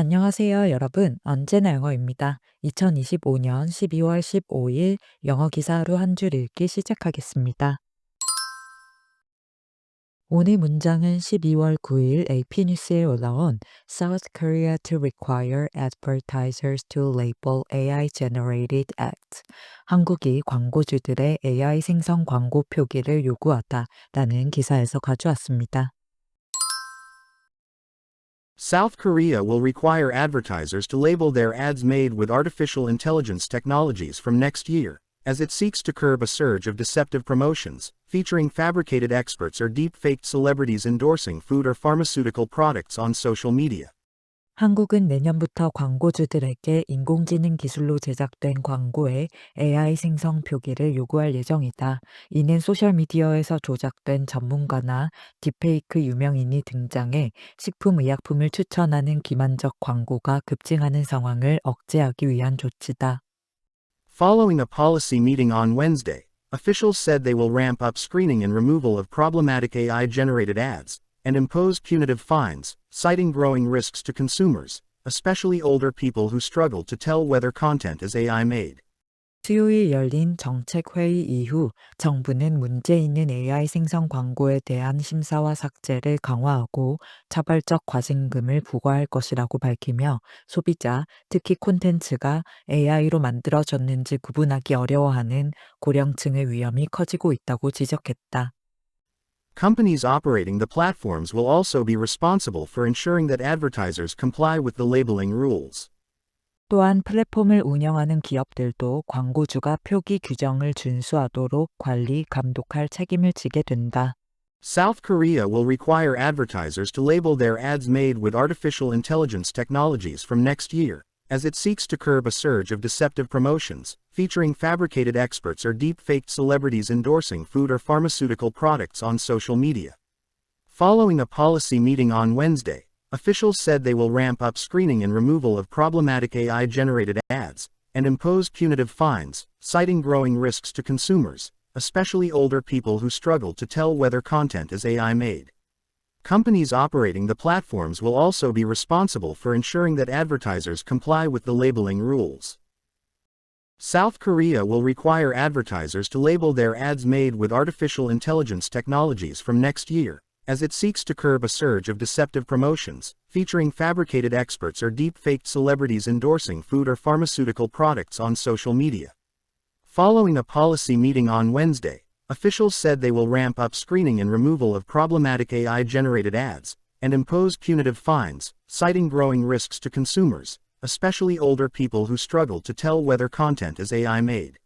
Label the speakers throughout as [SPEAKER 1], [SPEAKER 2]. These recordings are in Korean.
[SPEAKER 1] 안녕하세요, 여러분. 언제나 영어입니다. 2025년 12월 15일 영어 기사 하루 한줄 읽기 시작하겠습니다. 오늘 문장은 12월 9일 AP 뉴스에 올라온 South Korea to require advertisers to label AI generated ads. 한국이 광고주들의 AI 생성 광고 표기를 요구하다 라는 기사에서 가져왔습니다.
[SPEAKER 2] South Korea will require advertisers to label their ads made with artificial intelligence technologies from next year, as it seeks to curb a surge of deceptive promotions, featuring fabricated experts or deep-faked celebrities endorsing food or pharmaceutical products on social media.
[SPEAKER 1] 한국은 내년부터 광고주들에게 인공지능 기술로 제작된 광고에 AI 생성 표기를 요구할 예정이다. 이는 소셜미디어에서 조작된 전문가나 딥페이크 유명인이 등장해 식품의약품을 추천하는 기만적 광고가 급증하는 상황을 억제하기 위한 조치다.
[SPEAKER 2] Following a policy meeting on Wednesday, officials said they will ramp up screening and removal of problematic AI-generated ads, and impose punitive fines, citing growing risks to consumers, especially older people who struggle to tell whether content is AI made.
[SPEAKER 1] 수요일 열린 정책회의 이후 정부는 문제 있는 AI 생성 광고에 대한 심사와 삭제를 강화하고 차별적 과징금을 부과할 것이라고 밝히며 소비자, 특히 콘텐츠가 AI로 만들어졌는지 구분하기 어려워하는 고령층의 위험이 커지고 있다고 지적했다.
[SPEAKER 2] Companies operating the platforms will also be responsible for ensuring that advertisers comply with the labeling rules.
[SPEAKER 1] 또한 플랫폼을 운영하는 기업들도 광고주가 표기 규정을 준수하도록 관리, 감독할 책임을 지게 된다.
[SPEAKER 2] South Korea will require advertisers to label their ads made with artificial intelligence technologies from next year, as it seeks to curb a surge of deceptive promotions, featuring fabricated experts or deep-faked celebrities endorsing food or pharmaceutical products on social media. Following a policy meeting on Wednesday, officials said they will ramp up screening and removal of problematic AI-generated ads, and impose punitive fines, citing growing risks to consumers, especially older people who struggle to tell whether content is AI made. Companies operating the platforms will also be responsible for ensuring that advertisers comply with the labeling rules. South Korea will require advertisers to label their ads made with artificial intelligence technologies from next year, as it seeks to curb a surge of deceptive promotions, featuring fabricated experts or deep-faked celebrities endorsing food or pharmaceutical products on social media. Following a policy meeting on Wednesday, officials said they will ramp up screening and removal of problematic AI-generated ads, and impose punitive fines, citing growing risks to consumers, especially older people who struggle to tell whether content is AI made.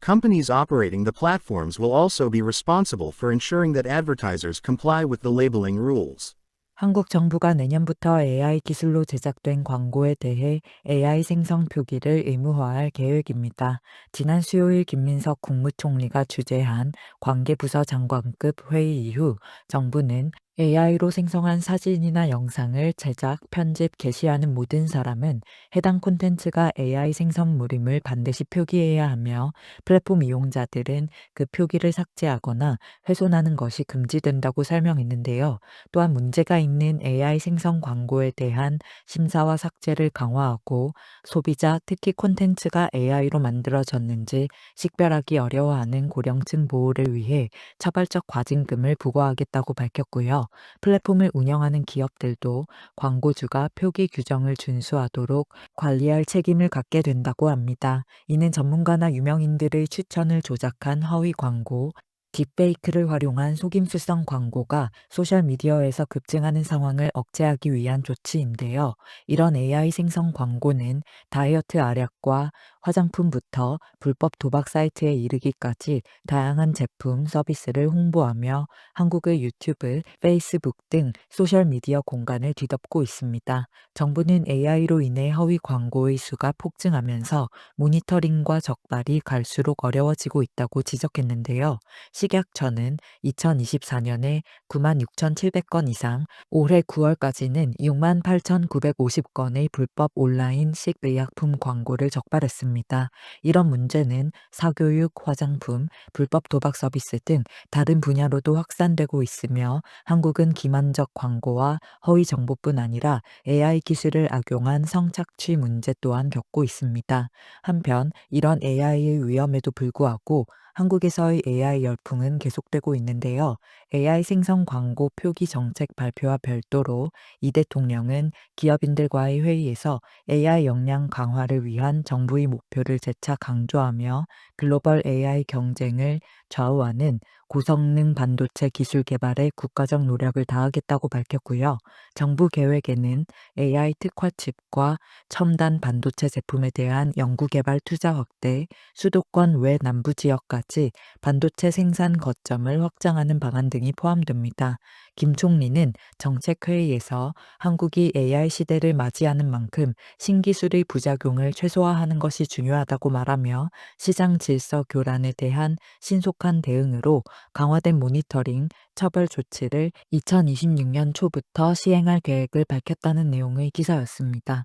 [SPEAKER 2] Companies operating the platforms will also be responsible for ensuring that advertisers comply with the labeling rules.
[SPEAKER 1] 한국 정부가 내년부터 AI 기술로 제작된 광고에 대해 AI 생성 표기를 의무화할 계획입니다. 지난 수요일 김민석 국무총리가 주재한 관계부서 장관급 회의 이후 정부는 AI로 생성한 사진이나 영상을 제작, 편집, 게시하는 모든 사람은 해당 콘텐츠가 AI 생성물임을 반드시 표기해야 하며 플랫폼 이용자들은 그 표기를 삭제하거나 훼손하는 것이 금지된다고 설명했는데요. 또한 문제가 있는 AI 생성 광고에 대한 심사와 삭제를 강화하고 소비자, 특히 콘텐츠가 AI로 만들어졌는지 식별하기 어려워하는 고령층 보호를 위해 차별적 과징금을 부과하겠다고 밝혔고요. 플랫폼을 운영하는 기업들도 광고주가 표기 규정을 준수하도록 관리할 책임을 갖게 된다고 합니다. 이는 전문가나 유명인들의 추천을 조작한 허위 광고, 딥페이크를 활용한 속임수성 광고가 소셜미디어에서 급증하는 상황을 억제하기 위한 조치인데요. 이런 AI 생성 광고는 다이어트 알약과 화장품부터 불법 도박 사이트에 이르기까지 다양한 제품, 서비스를 홍보하며 한국의 유튜브, 페이스북 등 소셜미디어 공간을 뒤덮고 있습니다. 정부는 AI로 인해 허위 광고의 수가 폭증하면서 모니터링과 적발이 갈수록 어려워지고 있다고 지적했는데요. 식약처는 2024년에 96,700건 이상, 올해 9월까지는 68,950건의 불법 온라인 식의약품 광고를 적발했습니다. 있습니다. 이런 문제는 사교육, 화장품, 불법 도박 서비스 등 다른 분야로도 확산되고 있으며 한국은 기만적 광고와 허위 정보뿐 아니라 AI 기술을 악용한 성착취 문제 또한 겪고 있습니다. 한편 이런 AI의 위험에도 불구하고 한국에서의 AI 열풍은 계속되고 있는데요. AI 생성 광고 표기 정책 발표와 별도로 이 대통령은 기업인들과의 회의에서 AI 역량 강화를 위한 정부의 목표를 재차 강조하며 글로벌 AI 경쟁을 좌우하는 고성능 반도체 기술 개발에 국가적 노력을 다하겠다고 밝혔고요. 정부 계획에는 AI 특화 칩과 첨단 반도체 제품에 대한 연구개발 투자 확대, 수도권 외 남부 지역 까지 반도체 생산 거점을 확장하는 방안 등이 포함됩니다. 김 총리는 정책회의에서 한국이 AI 시대를 맞이하는 만큼 신기술의 부작용을 최소화하는 것이 중요하다고 말하며 시장 질서 교란에 대한 신속한 대응으로 강화된 모니터링, 처벌 조치를 2026년 초부터 시행할 계획을 밝혔다는 내용의 기사였습니다.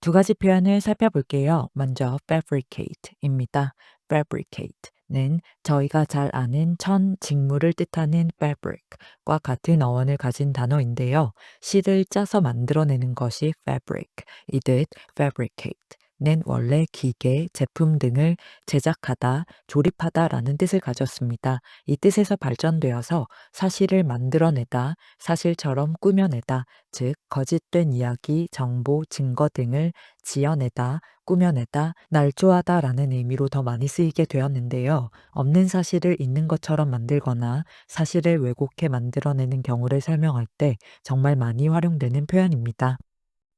[SPEAKER 1] 두 가지 표현을 살펴볼게요. 먼저 fabricate입니다. fabricate 는 저희가 잘 아는 천 직물을 뜻하는 fabric과 같은 어원을 가진 단어인데요. 실을 짜서 만들어내는 것이 fabric, 이듯 fabricate. 는 원래 기계, 제품 등을 제작하다, 조립하다라는 뜻을 가졌습니다. 이 뜻에서 발전되어서 사실을 만들어내다, 사실처럼 꾸며내다, 즉 거짓된 이야기, 정보, 증거 등을 지어내다, 꾸며내다, 날조하다라는 의미로 더 많이 쓰이게 되었는데요. 없는 사실을 있는 것처럼 만들거나 사실을 왜곡해 만들어내는 경우를 설명할 때 정말 많이 활용되는 표현입니다.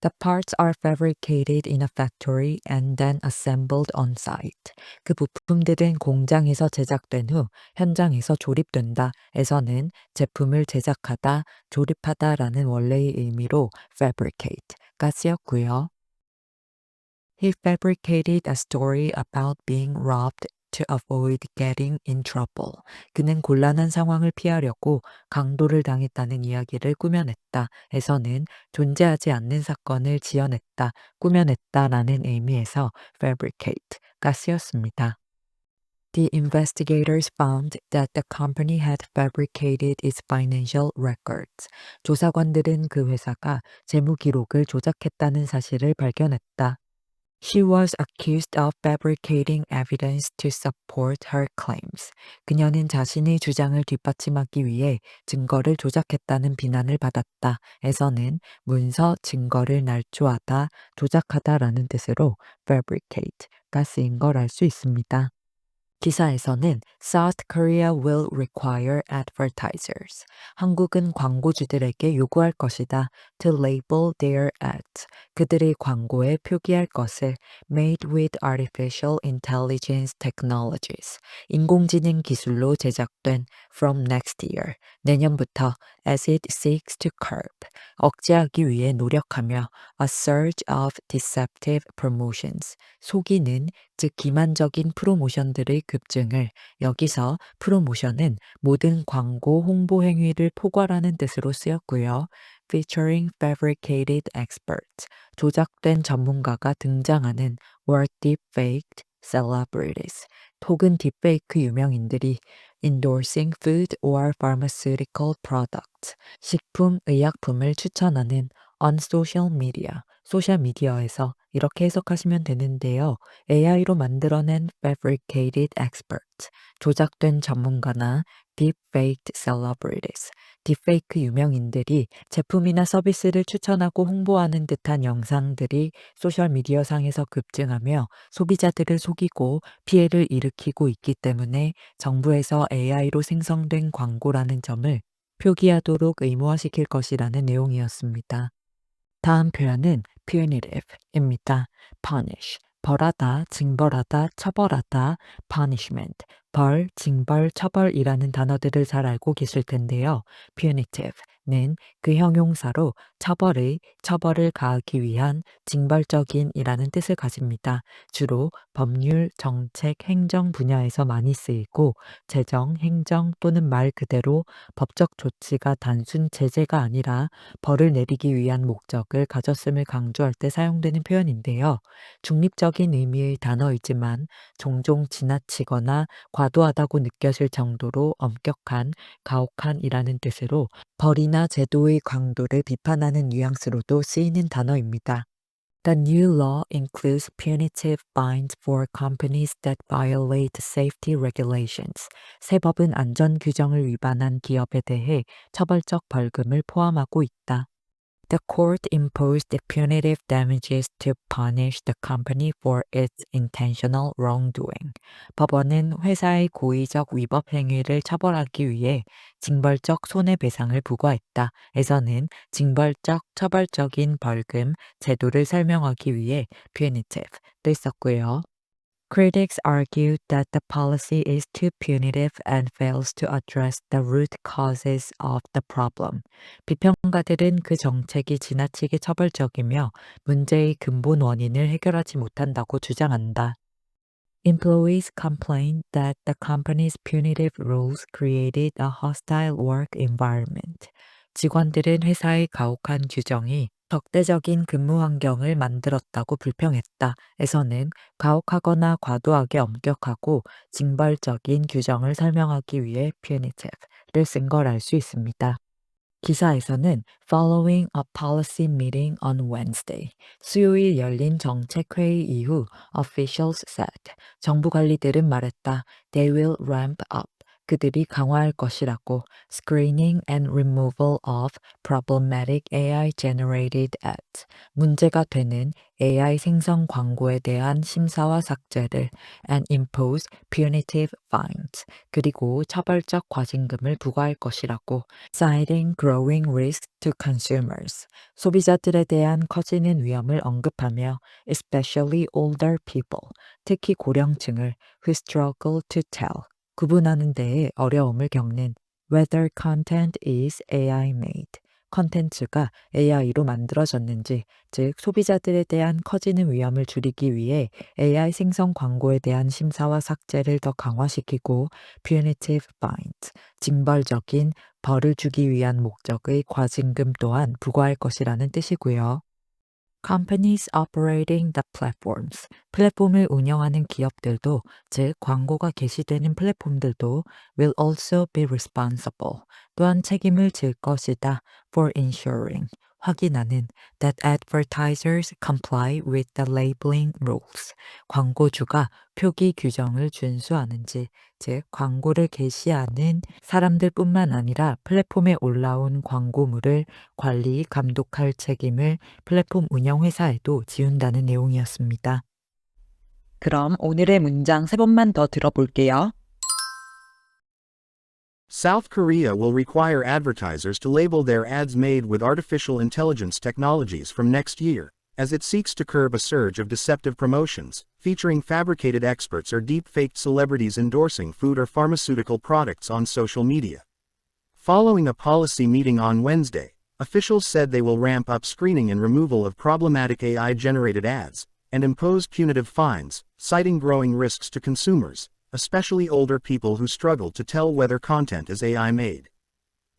[SPEAKER 1] The parts are fabricated in a factory and then assembled on site. 그 부품들은 공장에서 제작된 후 현장에서 조립된다. 에서는 제품을 제작하다, 조립하다 라는 원래의 의미로 fabricate가 쓰였고요. He fabricated a story about being robbed to avoid getting in trouble. 그는 곤란한 상황을 피하려고 강도를 당했다는 이야기를 꾸며냈다. 에서는 존재하지 않는 사건을 지어냈다, 꾸며냈다 라는 의미에서 fabricate가 쓰였습니다. The investigators found that the company had fabricated its financial records. 조사관들은 그 회사가 재무 기록을 조작했다는 사실을 발견했다. She was accused of fabricating evidence to support her claims. 그녀는 자신의 주장을 뒷받침하기 위해 증거를 조작했다는 비난을 받았다. 에서는 문서, 증거를 날조하다, 조작하다라는 뜻으로 fabricate가 쓰인 걸 알 수 있습니다. 기사에서는 South Korea will require advertisers. 한국은 광고주들에게 요구할 것이다. To label their ads. 그들의 광고에 표기할 것을 made with artificial intelligence technologies. 인공지능 기술로 제작된 from next year. 내년부터 as it seeks to curb. 억제하기 위해 노력하며 a surge of deceptive promotions. 속이는 즉 기만적인 프로모션들의 급증을 여기서 프로모션은 모든 광고 홍보 행위를 포괄하는 뜻으로 쓰였고요. Featuring fabricated experts 조작된 전문가가 등장하는 or deepfaked celebrities 혹은 딥페이크 유명인들이 endorsing food or pharmaceutical products 식품, 의약품을 추천하는 on social media 소셜 미디어에서 이렇게 해석하시면 되는데요. AI로 만들어낸 fabricated experts, 조작된 전문가나 deepfaked celebrities, 딥페이크 유명인들이 제품이나 서비스를 추천하고 홍보하는 듯한 영상들이 소셜미디어 상에서 급증하며 소비자들을 속이고 피해를 일으키고 있기 때문에 정부에서 AI로 생성된 광고라는 점을 표기하도록 의무화시킬 것이라는 내용이었습니다. 다음 표현은 punitive입니다. punish, 벌하다, 징벌하다, 처벌하다, punishment, 벌, 징벌, 처벌이라는 단어들을 잘 알고 계실 텐데요. punitive 는그 형용사로 처벌의 처벌을 가하기 위한 징벌적인이라는 뜻을 가집니다. 주로 법률, 정책, 행정 분야에서 많이 쓰이고 재정, 행정 또는 말 그대로 법적 조치가 단순 제재가 아니라 벌을 내리기 위한 목적을 가졌음을 강조할 때 사용되는 표현인데요. 중립적인 의미의 단어이지만 종종 지나치거나 과도하다고 느껴질 정도로 엄격한, 가혹한이라는 뜻으로 벌이나 제도의 강도를 비판하는 뉘앙스로도 쓰이는 단어입니다. The new law includes punitive fines for companies that violate safety regulations. 새 법은 안전 규정을 위반한 기업에 대해 처벌적 벌금을 포함하고 있다. The court imposed punitive damages to punish the company for its intentional wrongdoing. 법원은 회사의 고의적 위법 행위를 처벌하기 위해 징벌적 손해배상을 부과했다. 에서는 징벌적, 처벌적인 벌금, 제도를 설명하기 위해 punitive를 썼고요. Critics argue that the policy is too punitive and fails to address the root causes of the problem. 비평가들은 그 정책이 지나치게 처벌적이며 문제의 근본 원인을 해결하지 못한다고 주장한다. Employees complained that the company's punitive rules created a hostile work environment. 직원들은 회사의 가혹한 규정이 적대적인 근무 환경을 만들었다고 불평했다. 에서는 가혹하거나 과도하게 엄격하고 징벌적인 규정을 설명하기 위해 punitive를 쓴 걸 알 수 있습니다. 기사에서는 following a policy meeting on Wednesday, 수요일 열린 정책회의 이후 officials said, 정부 관리들은 말했다. They will ramp up. 그들이 강화할 것이라고 screening and removal of problematic AI generated ads 문제가 되는 AI 생성 광고에 대한 심사와 삭제를 and impose punitive fines 그리고 처벌적 과징금을 부과할 것이라고 citing growing risk to consumers 소비자들에 대한 커지는 위험을 언급하며 especially older people 특히 고령층을 who struggle to tell 구분하는 데에 어려움을 겪는 whether content is AI made 컨텐츠가 AI로 만들어졌는지, 즉 소비자들에 대한 커지는 위험을 줄이기 위해 AI 생성 광고에 대한 심사와 삭제를 더 강화시키고 punitive fines, 징벌적인 벌을 주기 위한 목적의 과징금 또한 부과할 것이라는 뜻이고요. Companies operating the platforms. 플랫폼을 운영하는 기업들도, 즉 광고가 게시되는 플랫폼들도 will also be responsible. 또한 책임을 질 것이다 for ensuring. 확인하는 that advertisers comply with the labeling rules. 광고주가 표기 규정을 준수하는지, 즉 광고를 게시하는 사람들뿐만 아니라 플랫폼에 올라온 광고물을 관리, 감독할 책임을 플랫폼 운영 회사에도 지운다는 내용이었습니다. 그럼 오늘의 문장 세 번만 더 들어볼게요.
[SPEAKER 2] South Korea will require advertisers to label their ads made with artificial intelligence technologies from next year, as it seeks to curb a surge of deceptive promotions, featuring fabricated experts or deep-faked celebrities endorsing food or pharmaceutical products on social media. Following a policy meeting on Wednesday, officials said they will ramp up screening and removal of problematic AI-generated ads, and impose punitive fines, citing growing risks to consumers, especially older people who struggle to tell whether content is AI made.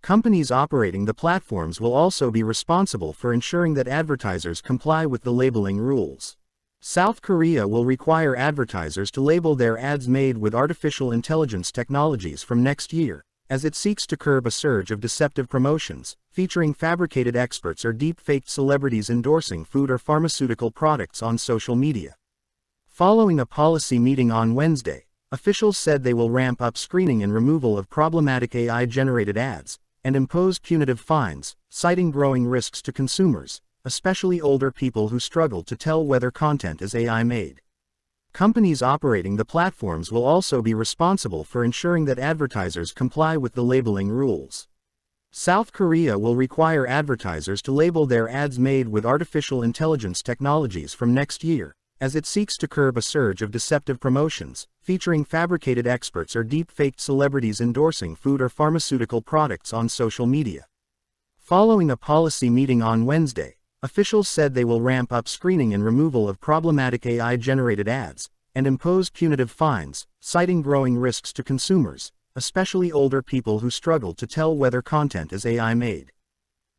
[SPEAKER 2] Companies operating the platforms will also be responsible for ensuring that advertisers comply with the labeling rules. South Korea will require advertisers to label their ads made with artificial intelligence technologies from next year, as it seeks to curb a surge of deceptive promotions, featuring fabricated experts or deep-faked celebrities endorsing food or pharmaceutical products on social media. Following a policy meeting on Wednesday, officials said they will ramp up screening and removal of problematic AI-generated ads, and impose punitive fines, citing growing risks to consumers, especially older people who struggle to tell whether content is AI made. Companies operating the platforms will also be responsible for ensuring that advertisers comply with the labeling rules. South Korea will require advertisers to label their ads made with artificial intelligence technologies from next year, as it seeks to curb a surge of deceptive promotions, featuring fabricated experts or deep-faked celebrities endorsing food or pharmaceutical products on social media. Following a policy meeting on Wednesday, officials said they will ramp up screening and removal of problematic AI generated ads, and impose punitive fines, citing growing risks to consumers, especially older people who struggle to tell whether content is AI made.